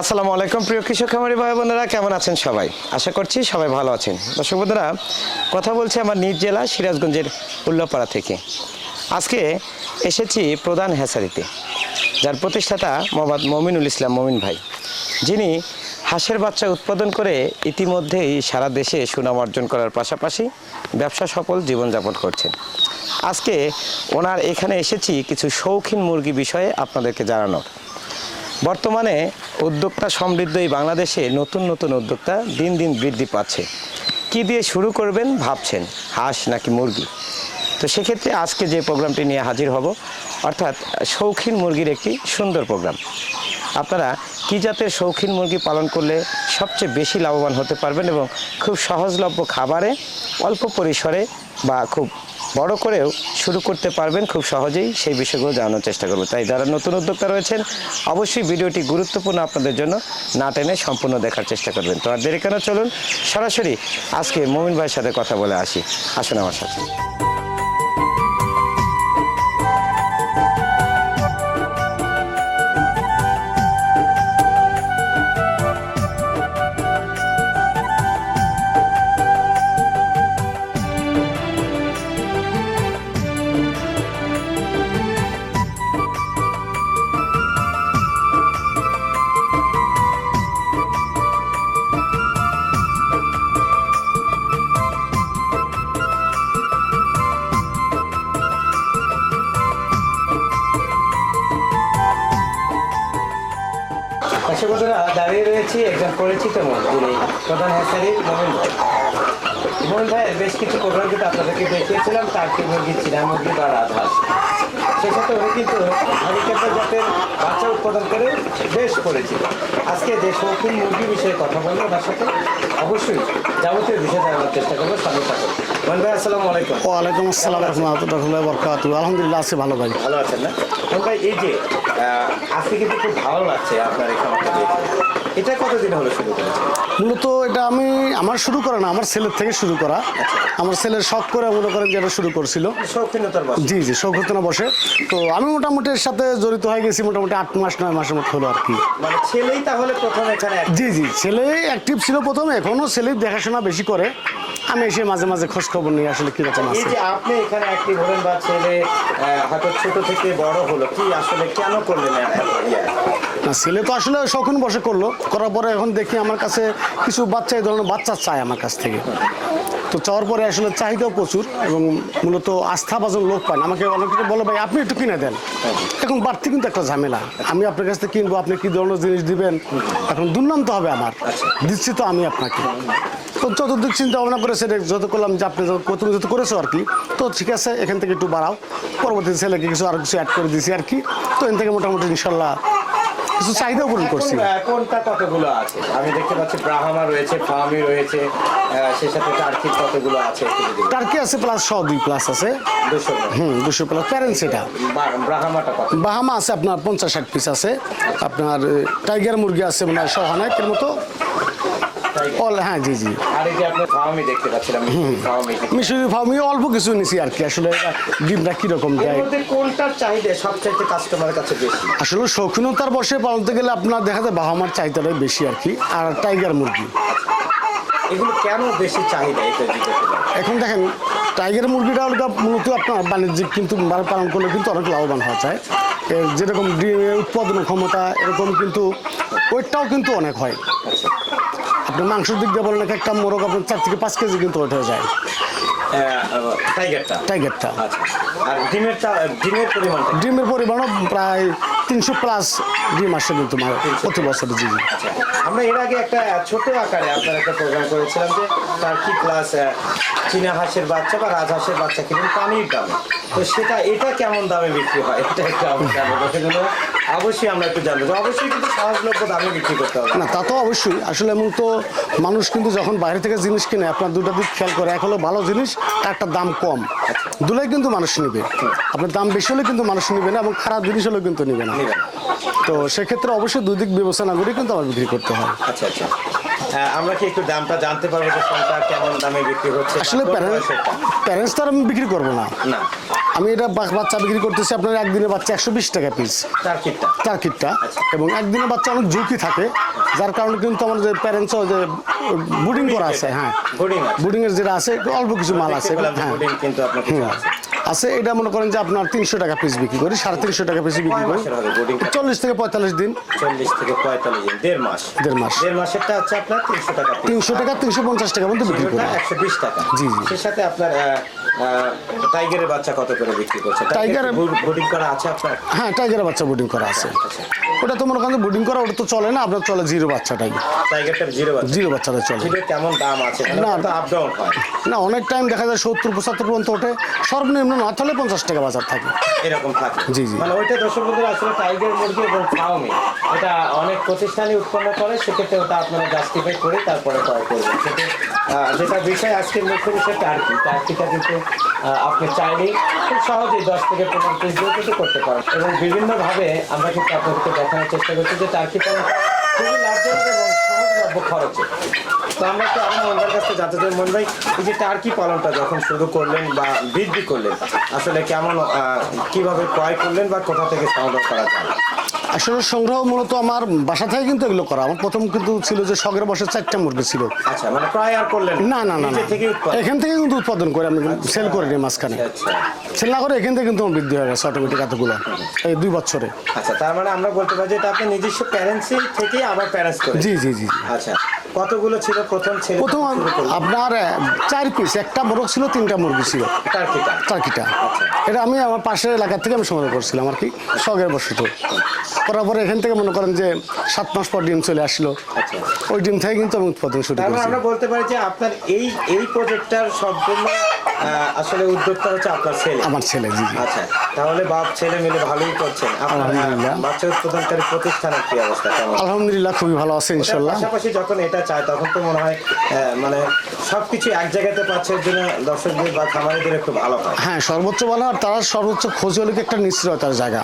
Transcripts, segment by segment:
আসসালামু আলাইকুম, প্রিয় কৃষক খামারি ভাই বোনেরা, কেমন আছেন সবাই? আশা করছি সবাই ভালো আছেন। দর্শক বন্ধুরা, কথা বলছি আমার নিজ জেলা, সিরাজগঞ্জের উল্লাপাড়া থেকে। আজকে এসেছি প্রধান হ্যাসারিতে, যার প্রতিষ্ঠাতা মোহাম্মদ মমিনুল ইসলাম মমিন ভাই, যিনি হাঁসের বাচ্চা উৎপাদন করে ইতিমধ্যেই সারা দেশে সুনাম অর্জন করার পাশাপাশি ব্যবসা সফল জীবনযাপন করছেন। আজকে ওনার এখানে এসেছি কিছু শৌখিন মুরগি বিষয়ে আপনাদেরকে জানানোর। বর্তমানে উদ্যোক্তা সমৃদ্ধ এই বাংলাদেশে নতুন নতুন উদ্যোক্তা দিন দিন বৃদ্ধি পাচ্ছে। কি দিয়ে শুরু করবেন ভাবছেন, হাঁস নাকি মুরগি? তো সেক্ষেত্রে আজকে যে প্রোগ্রামটি নিয়ে হাজির হব, অর্থাৎ শৌখিন মুরগির একটি সুন্দর প্রোগ্রাম। আপনারা কী জাতের শৌখিন মুরগি পালন করলে সবচেয়ে বেশি লাভবান হতে পারবেন এবং খুব সহজলভ্য খাবারে অল্প পরিসরে বা খুব বড় করেও শুরু করতে পারবেন খুব সহজেই, সেই বিষয়গুলো জানানোর চেষ্টা করব। তাই যারা নতুন উদ্যোক্তা রয়েছেন, অবশ্যই ভিডিওটি গুরুত্বপূর্ণ আপনাদের জন্য না টেনে সম্পূর্ণ দেখার চেষ্টা করবেন। তো আর দেরি কেন, চলুন সরাসরি আজকে মমিন ভাইয়ের সাথে কথা বলে আসি। আসুন আমার সাথে। দর্শক বন্ধুরা দাঁড়িয়ে রয়েছি, একজন পরিচিত যিনি প্রধান হ্যাসারির মোমিন ভাই মোমিন ভাইয়ের বেশ কিছু প্রোগ্রাম কিন্তু আপনাদেরকে দেখিয়েছিলাম টার্কি মুরগি, চীনা মুরগি বা সেই সাথে উনি কিন্তু হারিকেটার জাতের বাচ্চা উৎপাদন করে বেশ পরিচিত আজকে যে শৌখিন মুরগি বিষয়ে কথা বলব তার সাথে। অবশ্যই যাবতীয় বিষয় জানানোর চেষ্টা করব থাকুন। মোহন ভাই আসসালামু আলাইকুম। ওয়ালাইকুম আসসালাম রহমতুল্লাহ বরকাত আলহামদুলিল্লাহ আছি ভালো ভাই। ভালো আছেন না? ভাই এই যে আজকে কিন্তু খুব ভালো লাগছে আপনার এই খামারটা এটা কতদিন হলো শুরু করেছেন? মূলত এটা আমি আমার শুরু করা না আমার ছেলের থেকে শুরু করা। আমার ছেলের শখ করে মনে করেন যে এটা শুরু করছিল। শৌখিনতার জি জি শৌকতনা বসে। তো আমি মোটামুটি এর সাথে জড়িত হয়ে গেছি মোটামুটি আট মাস নয় মাসের মতো হলো আর কি। মানে ছেলেই তাহলে প্রথম এখানে জি জি ছেলে অ্যাক্টিভ ছিল প্রথমে এখনও ছেলের দেখাশোনা বেশি করে। আমি এসে মাঝে মাঝে খোঁজ খবর নিই আসলে কীরকম এই আছে। যে আপনি এখানে একটি হলেন বা ছেলে হয়তো ছোট থেকে বড় হলো কি আসলে কেন করলেন? না ছেলে তো আসলে শৌখিন বসে করল করার পরে এখন দেখি আমার কাছে কিছু বাচ্চা এই ধরনের বাচ্চা চায় আমার কাছ থেকে। তো চাওয়ার পরে আসলে চাহিদাও প্রচুর এবং মূলত আস্থাভাজন লোক পান আমাকে অনেকে বলে ভাই আপনি একটু কিনে দেন। এখন বাড়তি কিন্তু একটা ঝামেলা। আমি আপনার কাছ থেকে কিনবো আপনি কি ধরনের জিনিস দিবেন? এখন দুর্নাম তো হবে আমার। দিচ্ছি তো আমি আপনাকে। চতুর্দিক চিন্তা ভাবনা করে সেটা যত করলাম যে আপনি তুমি যত করেছ আর কি তো ঠিক আছে এখান থেকে একটু বাড়াও। পরবর্তী ছেলেকে কিছু আর কিছু অ্যাড করে দিয়েছি আর কি। তো এখান থেকে মোটামুটি ইনশাল্লাহ কিছু চাহিদাও পূরণ করছি। এখন, কোনটা কতগুলো আছে? আমি দেখতে পাচ্ছি ব্রাহ্মা রয়েছে ফার্মি রয়েছে সেই সাথে টার্কির কতগুলো আছে টার্কি আছে প্লাস শ দুই প্লাস আছে। দুশো হুম দুশো প্লাস প্যারেন্টস এটা। ব্রাহ্মাটা কত? বাহামা আছে আপনার পঞ্চাশ ষাট পিস আছে। আপনার টাইগার মুরগি আছে মানে সহানাকের মতো। অল হ্যাঁ জি জি। আর এই যে আপনার ফার্মি দেখতে পাচ্ছিলাম ফার্মি মিশরি ফার্মি অল্প কিছু নিছি আর কি। আসলে ডিমটা কীরকম দেয়? কোনটার চাহিদা? সবচাইতে কাস্টমারের কাছে বেশি। আসলে শৌখিনতার বসে পালতে গেলে আপনার দেখা যায় বাহামার চাহিদাটাই বেশি আর কি আর টাইগার মুরগি। এগুলো কেন বেশি চাহিদা এখন দেখেন টাইগার মুরগিটা মূলত আপনার বাণিজ্যিক কিন্তু পালন করলে কিন্তু অনেক লাভবান হওয়া যায়। এর যেরকম উৎপাদন ক্ষমতা এরকম কিন্তু ওয়েটটাও কিন্তু অনেক হয়। আপনি মাংসের দিক দিয়ে বলেন একটা মোরগ আপনার চার থেকে পাঁচ কেজি কিন্তু হয়ে যায়। টাইগারটা? টাইগারটা। আচ্ছা। আর ডিমের ডিমের পরিমাণটা? ডিমের পরিমাণও প্রায় তিনশো প্লাস ডিম আসে কিন্তু প্রতি বছর জি আচ্ছা। আমরা এর আগে একটা ছোট আকারে আপনার একটা প্রোগ্রাম করেছিলাম যে টার্কি প্লাস চীনা হাঁসের বাচ্চা বা রাজহাঁসের বাচ্চা কিনুন পানির দামে। তো সেটা এটা কেমন দামে বিক্রি হয়? এটা একটু অবশ্যই আমরা একটু জানব। অবশ্যই কিন্তু সহজলভ্য দামে বিক্রি করতে হবে। না তা তো অবশ্যই। আসলে এমন তো মানুষ কিন্তু যখন বাইরে থেকে জিনিস কিনে আপনার দুটা দিক খেয়াল করে এক হলো ভালো জিনিস একটা দাম কম। দুলাই কিন্তু মানুষ নেবে। আপনার দাম বেশি হলে কিন্তু মানুষ নেবে না এবং খারাপ জিনিস হলেও কিন্তু নেবে না। তো সেক্ষেত্রে অবশ্যই দুদিক বিবেচনা করে কিন্তু আমার বিক্রি করতে হয়। আচ্ছা আচ্ছা। আমরা কি একটু দামটা জানতে পারব যে কোনটা কেমন দামে বিক্রি হচ্ছে আসলে প্যারেন্টস তো আর আমি বিক্রি করব না। না। আমি এটা বাচ্চা বিক্রি করতেছি আপনার একদিনের বাচ্চা একশো বিশ টাকা পিস টার্কিটটা এবং একদিনের বাচ্চা অনেক ঝুঁকি থাকে যার কারণে কিন্তু আমার যে প্যারেন্টসও যে বুডিং করা আছে হ্যাঁ। বুডিংয়ের আছে। বুডিং এর যেটা আছে একটু অল্প কিছু মাল আছে হ্যাঁ। বোর্ডিং আছে এটা মনে করেন যে আপনার তিনশো টাকা পিস বিক্রি করি সাড়ে তিনশো টাকা পিস বিক্রি করি। বোর্ডিং চল্লিশ থেকে পঁয়তাল্লিশ দিন। চল্লিশ থেকে পঁয়তাল্লিশ দিন দেড় মাস। দেড় মাস। দেড় মাসেরটা হচ্ছে আপনার তিনশো টাকা তিনশো টাকা তিনশো পঞ্চাশ টাকা মধ্যে বিক্রি করি। একশো বিশ টাকা। জি, জি। সেই সাথে আপনার টাইগারের বাচ্চা কত করে বিক্রি করছে? টাইগারের- বোর্ডিং করা আছে আপনার? হ্যাঁ টাইগারের বাচ্চা বুডিং করা আছে। আচ্ছা ওটা তো মনে করেন বুডিং করা ওটা তো চলে না আপনার চলে জিরো বাচ্চাটাই। টাইগারটার জিরো বাচ্চা। জিরো বাচ্চাটা চলে। কেমন দাম আছে? না। আপ ডাউন হয়। না অনেক টাইম দেখা যায় সত্তর পঁচাত্তর পর্যন্ত ওঠে। সর্বনিম্ন না তাহলে পঞ্চাশ টাকা বাজার থাকে। এরকম থাকে। জি, জি। মানে ওইটা দর্শক বন্ধুরা আসলে টাইগার মুরগি এবং ফার্মে এটা অনেক প্রতিষ্ঠানই উৎপন্ন করে সেক্ষেত্রে ওটা আপনারা জাস্টিফাই করে তারপরে ক্রয় করবেন। সেটা যেটা বিষয় আজকের মুখ্য বিষয় টার্কি টার্কিটা কিন্তু আপনি চাইলেই খুব সহজেই দশ থেকে পনেরো পিস দিয়ে কিন্তু করতে পারেন। এবং বিভিন্নভাবে আমরা কিন্তু আপনাদেরকে দেখানোর চেষ্টা করছি যে টার্কি পালন খরচে। তো আমরা আমার কাছ থেকে পালনটা যখন শুরু করলেন বা বৃদ্ধি করলেন, আসলে কেমন কীভাবে ক্রয় করলেন বা কোথা থেকে সংগ্রহ করা যায়? আসলে সংগ্রহ মূলত আমার বাসা থেকে কিন্তু এগুলো করা। আমার প্রথম কিন্তু ছিল যে শখের বসে চারটা মুরগি ছিল। আচ্ছা মানে ক্রয় আর করলেন না। না না এখান থেকে কিন্তু উৎপাদন করে আমি সেল করে নিই মাঝখানে। আচ্ছা সেল না করে এখান থেকে কিন্তু আমার বৃদ্ধি হয়ে গেছে অটোমেটিক এতগুলো এই দুই বছরে। আচ্ছা তার মানে আমরা বলতে পারি যে এটা আপনি নিজস্ব প্যারেন্টসি থেকে আবার প্যারেন্টস করে। জি জি জি। আচ্ছা। কতগুলো ছিল? প্রথম ছেলে প্রথম আপনার চার পিস একটা মোরগ ছিল তিনটা মুরগি ছিল। টার্কিটা টার্কিটা এটা আমি আমার পাশের এলাকা থেকে আমি সংগ্রহ করছিলাম আর কি শখের বসত। করার পরে এখান থেকে মনে করেন যে সাত মাস পর ডিম চলে আসলো। আচ্ছা। ওই ডিম থেকে কিন্তু আমি উৎপাদন শুরু মানে আমরা বলতে পারি যে আপনার এই এই প্রজেক্টটার সম্পূর্ণ আসলে উদ্যোক্তা হচ্ছে আপনার ছেলে। আমার ছেলে জি আচ্ছা তাহলে বাপ ছেলে মিলে ভালোই করছেন। আলহামদুলিল্লাহ। বাচ্চা উৎপাদনকারী প্রতিষ্ঠানের কি অবস্থা? কেমন? আলহামদুলিল্লাহ খুবই ভালো আছে ইনশাল্লাহ। পাশাপাশি যখন এটা চায় তখন তো মনে হয় মানে সবকিছু এক জায়গাতে পাচ্ছে এর জন্য দর্শকদের বা খামারিদের একটু ভালো হয়। হ্যাঁ সর্বোচ্চ ভালো আর তারা সর্বোচ্চ খোঁজ হলো একটা নিশ্চয়তার জায়গা।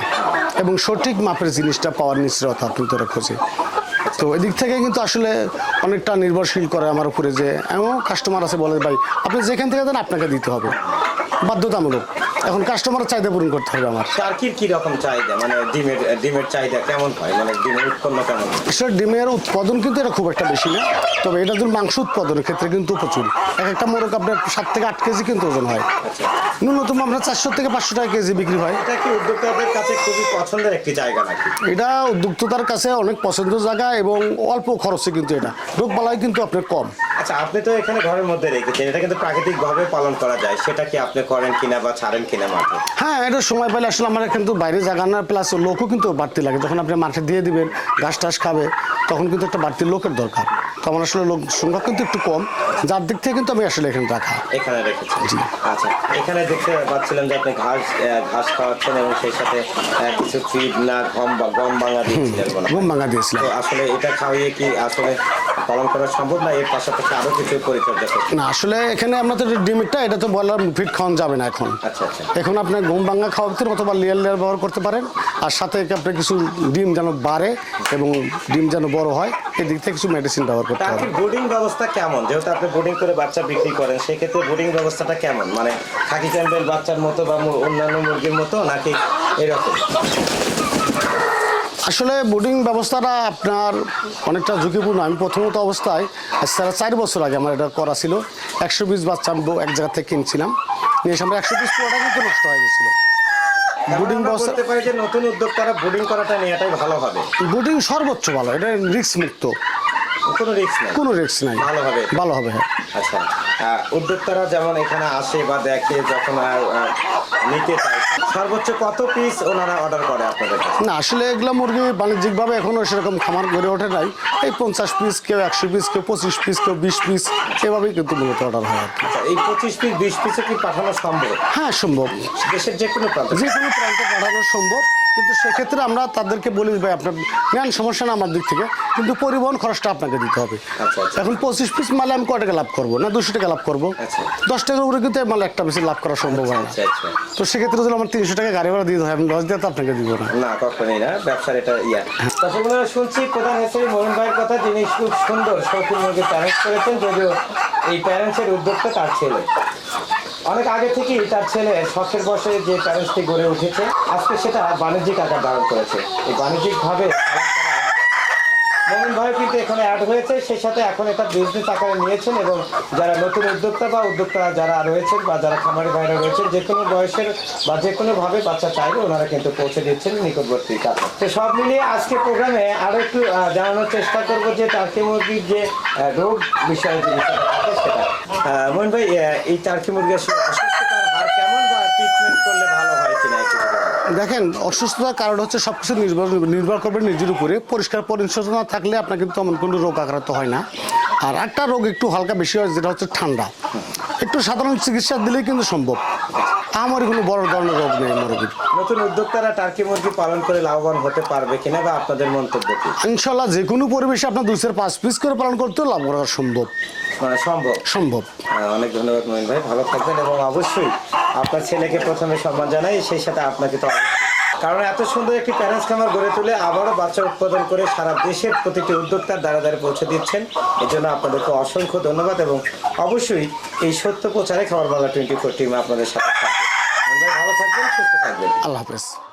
এবং সঠিক মাপের জিনিসটা পাওয়ার নিশ্চয়তা আপনি তোরা খোঁজে। তো এদিক থেকে কিন্তু আসলে অনেকটা নির্ভরশীল করে আমার উপরে যে এমন কাস্টমার আছে বলে ভাই আপনি যেখান থেকে দেন আপনাকে দিতে হবে। বাধ্যতামূলক। এখন কাস্টমার চাহিদা পূরণ করতে হবে আমার। টার্কির কি কি রকম চাহিদা? মানে ডিমের ডিমের চাহিদা কেমন হয়? মানে ডিমের উৎপন্ন কেমন হয়? আসলে ডিমের উৎপাদন কিন্তু এটা খুব একটা বেশি না তবে এটা যদি মাংস উৎপাদনের ক্ষেত্রে কিন্তু প্রচুর। এক একটা মোরগ আপনার সাত থেকে আট কেজি কিন্তু ওজন হয়। আচ্ছা। ন্যূনতম আপনার চারশো থেকে পাঁচশো টাকা কেজি বিক্রি হয় এটা কি উদ্যোক্তাদের কাছে খুবই পছন্দের একটি জায়গা নাকি? এটা উদ্যোক্তার কাছে অনেক পছন্দের জায়গা এবং অল্প খরচে কিন্তু এটা। রোগ বালাই কিন্তু আপনার কম। আচ্ছা আপনি তো এখানে ঘরের মধ্যে রেখেছেন। এটা কিন্তু প্রাকৃতিক ভাবে পালন করা যায়। সেটা কি আপনি করেন কিনা বা ছাড়েন কিনা মাঠে? হ্যাঁ এটা সময় পেলে আসলে আমার কিন্তু বাইরে জায়গা না প্লাস লোকও কিন্তু বাড়তি লাগে। যখন আপনি মাঠে দিয়ে দিবেন ঘাস টাস খাবে তখন কিন্তু একটা বাড়তি লোকের দরকার। তো আসলে লোক সংখ্যা কিন্তু একটু কম। যার দিক থেকে কিন্তু আমি আসলে এখানে রাখা। এখানে রেখেছি। আচ্ছা এখানে দেখতে পাচ্ছিলাম যে আপনি ঘাস ঘাস খাওয়াচ্ছেন এবং সেই সাথে কিছু ফিড না গম বা গম ভাঙা দিয়েছিলেন গম ভাঙা দিয়েছিলাম। আসলে এটা খাওয়িয়ে কি আসলে পালন করা সম্ভব না এর পাশাপাশি আরও কিছু পরিচর্যা করতে না আসলে এখানে আপনাদের ডিমিটটা এটা তো বলার ফিট খাওয়ানো যাবে না এখন। আচ্ছা আচ্ছা। এখন আপনার ঘুম ভাঙা খাওয়াতে অথবা লেয়ার লেয়ার ব্যবহার করতে পারেন আর সাথে আপনি কিছু ডিম যেন বাড়ে এবং ডিম যেন বড় হয় এদিক থেকে কিছু মেডিসিন ব্যবহার করতে হবে। বোর্ডিং ব্যবস্থা কেমন? যেহেতু আপনি বোর্ডিং করে বাচ্চা বিক্রি করেন সেক্ষেত্রে বোর্ডিং ব্যবস্থাটা কেমন? মানে খাকি ক্যাম্বেল বাচ্চার মতো বা অন্যান্য মুরগির মতো নাকি এরকম? আসলে বোর্ডিং ব্যবস্থাটা আপনার অনেকটা ঝুঁকিপূর্ণ। আমি প্রথমত অবস্থায় সারা চার বছর আগে আমার এটা করা ছিল। একশো বিশ বাচ্চা আমি এক জায়গা থেকে কিনছিলাম। নিয়ে এসে আমরা একশো বিশ পুরোটা কিন্তু নষ্ট হয়ে গেছিল। বোর্ডিং বোর্ডিং ব্যবস্থা বলতে পারি যে নতুন উদ্যোক্তারা বোর্ডিং করাটা নেওয়াটাই ভালো হবে। বোর্ডিং সর্বোচ্চ ভালো এটা রিস্ক মুক্ত। কোনো রিস্ক নেই? কোনো রিস্ক নাই। ভালো হবে? ভালো হবে হ্যাঁ। আচ্ছা উদ্যোক্তারা যেমন এখানে আসে বা দেখে যখন নিতে চায় সর্বোচ্চ কত পিস ওনারা অর্ডার করে আপনাদের না আসলে এগুলো মুরগি বাণিজ্যিকভাবে এখনও সেরকম খামার গড়ে ওঠে নাই। এই পঞ্চাশ পিস কেউ একশো পিস কেউ পঁচিশ পিস কেউ বিশ পিস এভাবেই কিন্তু মূলত অর্ডার হয় আচ্ছা, এই পঁচিশ পিস বিশ পিসে কি পাঠানো সম্ভব? হ্যাঁ সম্ভব। দেশের যে কোনো প্রান্তে? যে কোনো প্রান্তে পাঠানো সম্ভব। কিন্তু সেক্ষেত্রে আমরা তাদেরকে বলি ভাই আপনার নেন সমস্যা না আমার দিক থেকে। কিন্তু পরিবহন খরচটা আপনাকে দিতে হবে। আচ্ছা, আচ্ছা। এখন পঁচিশ পিস মালে আমি কয় টাকা লাভ করব? না দুশো টাকা লাভ করব? আচ্ছা। দশ টাকার উপরে কিন্তু মালে একটা বেশি লাভ করা সম্ভব হয় না। তো সেক্ষেত্রে যদি আমার তিনশো টাকা গাড়ি ভাড়া দিতে হয় আমি লস দিয়ে তো আপনাকে দিব না। না কখনোই না। ব্যবসার এটা ইয়া। শুনছি প্রধান হেসারি মোহন ভাইয়ের কথা যিনি খুব সুন্দর শৌখিন মুরগি প্যারেন্টস করেছেন যদিও এই প্যারেন্টসের উদ্যোগটা তার ছেলে। অনেক আগে থেকেই তার ছেলে শখের বসে যে প্যারেন্টসটি গড়ে উঠেছে, আজকে সেটা বাণিজ্যিক আকার ধারণ করেছে। এই বাণিজ্যিকভাবে মোমিন ভাই কিন্তু এখানে অ্যাড হয়েছে সেই সাথে এখন এটা বিজনেস আকারে নিয়েছেন এবং যারা নতুন উদ্যোক্তা বা উদ্যোক্তারা যারা রয়েছেন বা যারা খামারি ভাইরা রয়েছেন, যে কোনো বয়সের বা যে কোনোভাবে বাচ্চা চাইলে ওনারা কিন্তু পৌঁছে দিচ্ছেন নিকটবর্তী কাছে তো সব মিলিয়ে আজকে প্রোগ্রামে আরও একটু জানানোর চেষ্টা করব যে টার্কি মুরগির যে রোগ বিষয়ে যে বিষয়টা সেটা। মোহন ভাই এই টার্কি ট্রিটমেন্ট করলে ভালো হয় দেখেন, অসুস্থতার কারণ হচ্ছে সব কিছু নির্ভর নির্ভর করবে নিজের উপরে। পরিষ্কার পরিচ্ছন্নতা থাকলে আপনার কিন্তু তেমন কোনো রোগ আক্রান্ত হয় না। আর একটা রোগ একটু হালকা বেশি হয়, যেটা হচ্ছে ঠান্ডা। একটু সাধারণ চিকিৎসা দিলেই কিন্তু সম্ভব। আমার কোনো বড় ধরনের রোগ নেই মুরগির। নতুন উদ্যোক্তারা টার্কি মুরগি পালন করে লাভবান হতে পারবে কিনা বা আপনাদের মন্তব্য কি? ইনশাল্লাহ যে কোনো পরিবেশে আপনার দুইশের পাঁচ পিস করে পালন করতে লাভ করা সম্ভব। মানে সম্ভব? সম্ভব। অনেক ধন্যবাদ মহিন ভাই ভালো থাকবেন এবং অবশ্যই আপনার ছেলেকে প্রথমে সম্মান জানাই সেই সাথে আপনাকে তো। কারণ এত সুন্দর একটি প্যারেন্টস খামার গড়ে তুলে আবারও বাচ্চা উৎপাদন করে সারা দেশের প্রতিটি উদ্যোক্তার দ্বারা দ্বারে পৌঁছে দিচ্ছেন। এজন্য জন্য আপনাদেরকে অসংখ্য ধন্যবাদ এবং অবশ্যই এই সত্য প্রচারে খাবার বাংলা টোয়েন্টি ফোর টিম আপনাদের সাথে থাকবে। ভালো থাকবেন, সুস্থ থাকবেন। আল্লাহ হাফেজ।